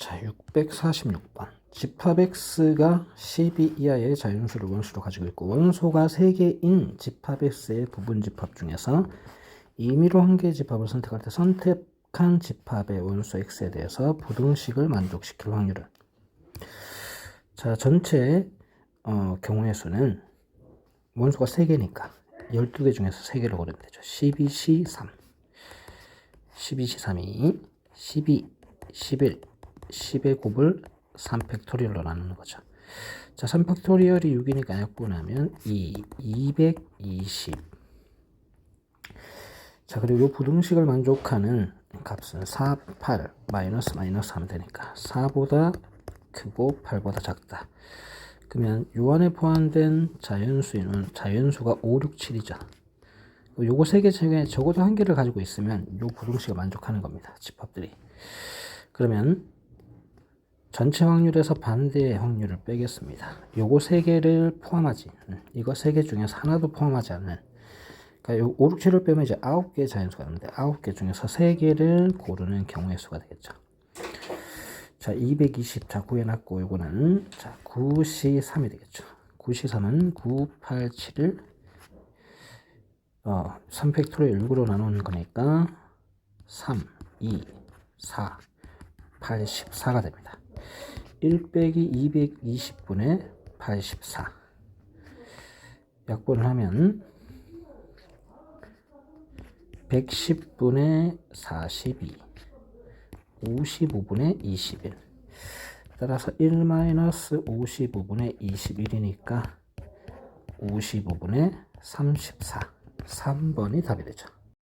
자, 646번. 집합x가 12 이하의 자연수를 원수로 가지고 있고 원소가 3개인 집합x의 부분 집합 중에서 임의로 한 개의 집합을 선택할 때 선택한 집합의 원소 x에 대해서 부등식을 만족시킬 확률은 자, 전체 어, 경우의 수는 원소가 3개니까 12개 중에서 3개를 고르면 되죠. 12C 3 12C 3이 12, 11, 10의 곱을 3팩토리얼로 나누는 거죠. 자, 3팩토리얼이 6이니까 약분하면 2, 220. 자, 그리고 이 부등식을 만족하는 값은 4, 8, 마이너스 마이너스 하면 되니까 4보다 크고 8보다 작다. 그러면 요 안에 포함된 자연수는 자연수가 5, 6, 7이죠. 요거 세 개 중에 적어도 한 개를 가지고 있으면 요 부등식을 만족하는 겁니다. 집합들이. 그러면 전체 확률에서 반대의 확률을 빼겠습니다. 요거 세 개를 포함하지. 음, 이거 세 개 중에서 하나도 포함하지 않는. 그러니까 요 5, 6, 7을 빼면 이제 9개 자연수가 나오는데 9개 중에서 세 개를 고르는 경우의 수가 되겠죠. 자, 220. 자, 구해놨고, 요거는, 자, 9C3이 되겠죠. 9C3은 9, 8, 7을, 어, 3팩토리얼 6으로 나누는 거니까, 3, 2, 4, 84가 됩니다. 1 빼기 220분의 84. 약분을 하면, 110분의 42. 55분의 21 따라서 1-55분의 21이니까 55분의 34 3번이 답이 되죠